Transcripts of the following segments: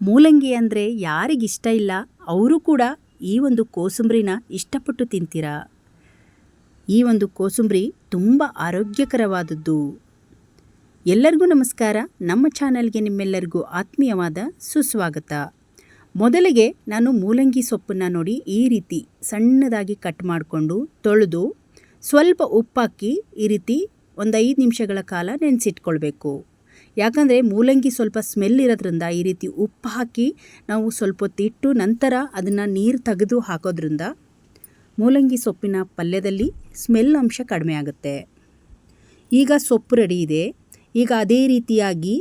ಮೂಲಂಗಿ ಅಂದರೆ ಯಾರಿಗಿಷ್ಟ ಇಲ್ಲ, ಅವರು ಕೂಡ ಈ ಒಂದು ಕೋಸುಂಬ್ರಿನ ಇಷ್ಟಪಟ್ಟು ತಿಂತೀರಾ? ಈ ಒಂದು ಕೋಸಂಬರಿ ತುಂಬ ಆರೋಗ್ಯಕರವಾದದ್ದು. ಎಲ್ಲರಿಗೂ ನಮಸ್ಕಾರ. ನಮ್ಮ ಚಾನಲ್ಗೆ ನಿಮ್ಮೆಲ್ಲರಿಗೂ ಆತ್ಮೀಯವಾದ ಸುಸ್ವಾಗತ. ಮೊದಲಿಗೆ ನಾನು ಮೂಲಂಗಿ ಸೊಪ್ಪನ್ನು ನೋಡಿ ಈ ರೀತಿ ಸಣ್ಣದಾಗಿ ಕಟ್ ಮಾಡಿಕೊಂಡು ತೊಳೆದು ಸ್ವಲ್ಪ ಉಪ್ಪಾಕಿ ಈ ರೀತಿ ಒಂದು ಐದು ನಿಮಿಷಗಳ ಕಾಲ ನೆನೆಸಿಟ್ಕೊಳ್ಬೇಕು. ಯಾಕಂದರೆ ಮೂಲಂಗಿ ಸ್ವಲ್ಪ ಸ್ಮೆಲ್ ಇರೋದ್ರಿಂದ ಈ ರೀತಿ ಉಪ್ಪು ಹಾಕಿ ನಾವು ಸ್ವಲ್ಪ ಹೊತ್ತಿಟ್ಟು ನಂತರ ಅದನ್ನು ನೀರು ತೆಗೆದು ಹಾಕೋದ್ರಿಂದ ಮೂಲಂಗಿ ಸೊಪ್ಪಿನ ಪಲ್ಯದಲ್ಲಿ ಸ್ಮೆಲ್ ಅಂಶ ಕಡಿಮೆ ಆಗುತ್ತೆ. ಈಗ ಸೊಪ್ಪು ರೆಡಿ ಇದೆ. ಈಗ ಅದೇ ರೀತಿಯಾಗಿ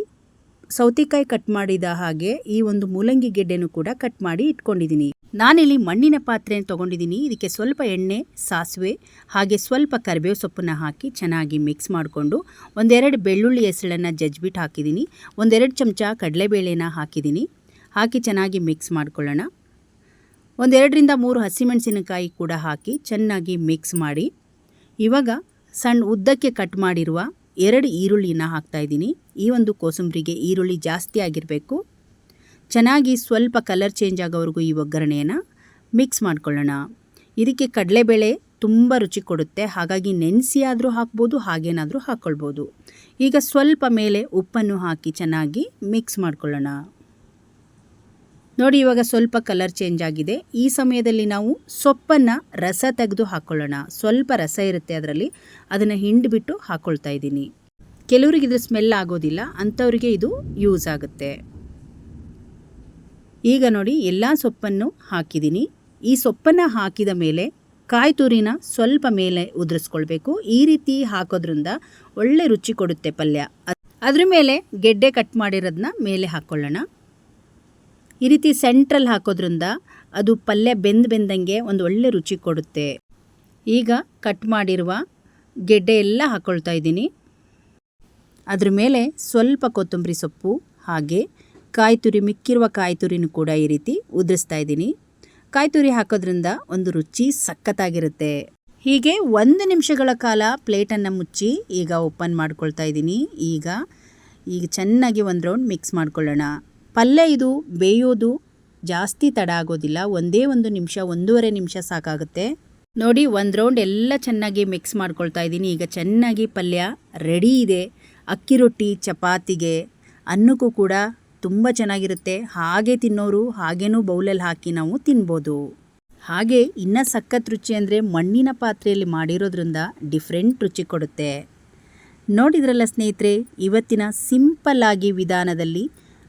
ಸೌತೆಕಾಯಿ ಕಟ್ ಮಾಡಿದ ಹಾಗೆ ಈ ಒಂದು ಮೂಲಂಗಿ ಗೆಡ್ಡೆನೂ ಕೂಡ ಕಟ್ ಮಾಡಿ ಇಟ್ಕೊಂಡಿದ್ದೀನಿ. ನಾನಿಲ್ಲಿ ಮಣ್ಣಿನ ಪಾತ್ರೆ ತೊಗೊಂಡಿದ್ದೀನಿ. ಇದಕ್ಕೆ ಸ್ವಲ್ಪ ಎಣ್ಣೆ, ಸಾಸಿವೆ, ಹಾಗೆ ಸ್ವಲ್ಪ ಕರಿಬೇವು ಸೊಪ್ಪನ್ನು ಹಾಕಿ ಚೆನ್ನಾಗಿ ಮಿಕ್ಸ್ ಮಾಡಿಕೊಂಡು ಒಂದೆರಡು ಬೆಳ್ಳುಳ್ಳಿ ಹೆಸಳನ್ನು ಜಜ್ಬಿಟ್ಟು ಹಾಕಿದ್ದೀನಿ. ಒಂದೆರಡು ಚಮಚ ಕಡಲೆಬೇಳೆನ ಹಾಕಿದ್ದೀನಿ. ಹಾಕಿ ಚೆನ್ನಾಗಿ ಮಿಕ್ಸ್ ಮಾಡ್ಕೊಳ್ಳೋಣ. ಒಂದೆರಡರಿಂದ ಮೂರು ಹಸಿಮೆಣಸಿನಕಾಯಿ ಕೂಡ ಹಾಕಿ ಚೆನ್ನಾಗಿ ಮಿಕ್ಸ್ ಮಾಡಿ. ಇವಾಗ ಸಣ್ಣ ಉದ್ದಕ್ಕೆ ಕಟ್ ಮಾಡಿರುವ ಎರಡು ಈರುಳ್ಳಿನ ಹಾಕ್ತಾಯಿದ್ದೀನಿ ಈ ಒಂದು ಕೋಸಂಬರಿಗೆ ಈರುಳ್ಳಿ ಜಾಸ್ತಿ ಆಗಿರಬೇಕು. ಚೆನ್ನಾಗಿ ಸ್ವಲ್ಪ ಕಲರ್ ಚೇಂಜ್ ಆಗೋವರೆಗೂ ಈ ಒಗ್ಗರಣೆಯನ್ನು ಮಿಕ್ಸ್ ಮಾಡ್ಕೊಳ್ಳೋಣ. ಇದಕ್ಕೆ ಕಡಲೆಬೇಳೆ ತುಂಬ ರುಚಿ ಕೊಡುತ್ತೆ. ಹಾಗಾಗಿ ನೆನೆಸಿ ಆದರೂ ಹಾಕ್ಬೋದು, ಹಾಗೇನಾದರೂ ಹಾಕ್ಕೊಳ್ಬೋದು. ಈಗ ಸ್ವಲ್ಪ ಮೇಲೆ ಉಪ್ಪನ್ನು ಹಾಕಿ ಚೆನ್ನಾಗಿ ಮಿಕ್ಸ್ ಮಾಡ್ಕೊಳ್ಳೋಣ. ನೋಡಿ, ಇವಾಗ ಸ್ವಲ್ಪ ಕಲರ್ ಚೇಂಜ್ ಆಗಿದೆ. ಈ ಸಮಯದಲ್ಲಿ ನಾವು ಸೊಪ್ಪನ್ನು ರಸ ತೆಗೆದು ಹಾಕ್ಕೊಳ್ಳೋಣ ಸ್ವಲ್ಪ ರಸ ಇರುತ್ತೆ ಅದರಲ್ಲಿ. ಅದನ್ನು ಹಿಂಡಿಬಿಟ್ಟು ಹಾಕ್ಕೊಳ್ತಾ ಇದ್ದೀನಿ. ಕೆಲವರಿಗೆ ಇದ್ರ ಸ್ಮೆಲ್ ಆಗೋದಿಲ್ಲ. ಅಂಥವ್ರಿಗೆ ಇದು ಯೂಸ್ ಆಗುತ್ತೆ. ಈಗ ನೋಡಿ, ಎಲ್ಲ ಸೊಪ್ಪನ್ನು ಹಾಕಿದ್ದೀನಿ. ಈ ಸೊಪ್ಪನ್ನು ಹಾಕಿದ ಮೇಲೆ ಕಾಯಿ ತುರಿನ ಸ್ವಲ್ಪ ಮೇಲೆ ಉದುರಿಸ್ಕೊಳ್ಬೇಕು. ಈ ರೀತಿ ಹಾಕೋದ್ರಿಂದ ಒಳ್ಳೆ ರುಚಿ ಕೊಡುತ್ತೆ ಪಲ್ಯ. ಅದ್ರ ಮೇಲೆ ಗೆಡ್ಡೆ ಕಟ್ ಮಾಡಿರೋದನ್ನ ಮೇಲೆ ಹಾಕ್ಕೊಳ್ಳೋಣ ಈ ರೀತಿ ಸೆಂಟ್ರಲ್ಲಿ ಹಾಕೋದ್ರಿಂದ ಅದು ಪಲ್ಯ ಬೆಂದು ಬೆಂದಂಗೆ ಒಂದು ಒಳ್ಳೆ ರುಚಿ ಕೊಡುತ್ತೆ. ಈಗ ಕಟ್ ಮಾಡಿರುವ ಗೆಡ್ಡೆ ಎಲ್ಲ ಹಾಕ್ಕೊಳ್ತಾ ಇದ್ದೀನಿ. ಅದ್ರ ಮೇಲೆ ಸ್ವಲ್ಪ ಕೊತ್ತಂಬರಿ ಸೊಪ್ಪು, ಹಾಗೆ ಕಾಯಿ ತುರಿ ಮಿಕ್ಕಿರುವ ಕಾಯಿ ತುರಿನೂ ಕೂಡ ಈ ರೀತಿ ಉದುರಿಸ್ತಾ ಇದ್ದೀನಿ. ಕಾಯಿ ತುರಿ ಹಾಕೋದ್ರಿಂದ ಒಂದು ರುಚಿ ಸಖತ್ತಾಗಿರುತ್ತೆ. ಹೀಗೆ ಒಂದು ನಿಮಿಷಗಳ ಕಾಲ ಪ್ಲೇಟನ್ನು ಮುಚ್ಚಿ ಈಗ ಓಪನ್ ಮಾಡ್ಕೊಳ್ತಾ ಇದ್ದೀನಿ. ಈಗ ಈಗ ಚೆನ್ನಾಗಿ ಒಂದು ರೌಂಡ್ ಮಿಕ್ಸ್ ಮಾಡ್ಕೊಳ್ಳೋಣ. ಪಲ್ಯ ಇದು, ಬೇಯೋದು ಜಾಸ್ತಿ ತಡ ಆಗೋದಿಲ್ಲ ಒಂದೇ ಒಂದು ನಿಮಿಷ, ಒಂದೂವರೆ ನಿಮಿಷ ಸಾಕಾಗುತ್ತೆ. ನೋಡಿ, ಒಂದು ರೌಂಡ್ ಎಲ್ಲ ಚೆನ್ನಾಗಿ ಮಿಕ್ಸ್ ಮಾಡ್ಕೊಳ್ತಾ ಇದ್ದೀನಿ. ಈಗ ಚೆನ್ನಾಗಿ ಪಲ್ಯ ರೆಡಿ ಇದೆ. ಅಕ್ಕಿ ರೊಟ್ಟಿ, ಚಪಾತಿಗೆ, ಅನ್ನಕ್ಕೂ ಕೂಡ ತುಂಬ ಚೆನ್ನಾಗಿರುತ್ತೆ. ಹಾಗೆ ತಿನ್ನೋರು, ಹಾಗೇನೂ ಬೌಲಲ್ಲಿ ಹಾಕಿ ನಾವು ತಿನ್ಬೋದು. ಹಾಗೆ ಇನ್ನು ಸಖತ್ ರುಚಿ ಅಂದರೆ ಮಣ್ಣಿನ ಪಾತ್ರೆಯಲ್ಲಿ ಮಾಡಿರೋದ್ರಿಂದ ಡಿಫ್ರೆಂಟ್ ರುಚಿ ಕೊಡುತ್ತೆ. ನೋಡಿದ್ರಲ್ಲ ಸ್ನೇಹಿತರೆ, ಇವತ್ತಿನ ಸಿಂಪಲ್ ಆಗಿ ವಿಧಾನದಲ್ಲಿ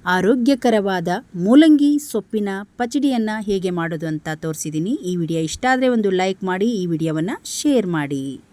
ಆರೋಗ್ಯಕರವಾದ ಮೂಲಂಗಿ ಸೊಪ್ಪಿನ ಪಚಡಿಯನ್ನು ಹೇಗೆ ಮಾಡೋದು ಅಂತ ತೋರಿಸಿದ್ದೀನಿ ಈ ವಿಡಿಯೋ ಇಷ್ಟ ಆದರೆ ಒಂದು ಲೈಕ್ ಮಾಡಿ, ಈ ವಿಡಿಯೋವನ್ನು ಶೇರ್ ಮಾಡಿ.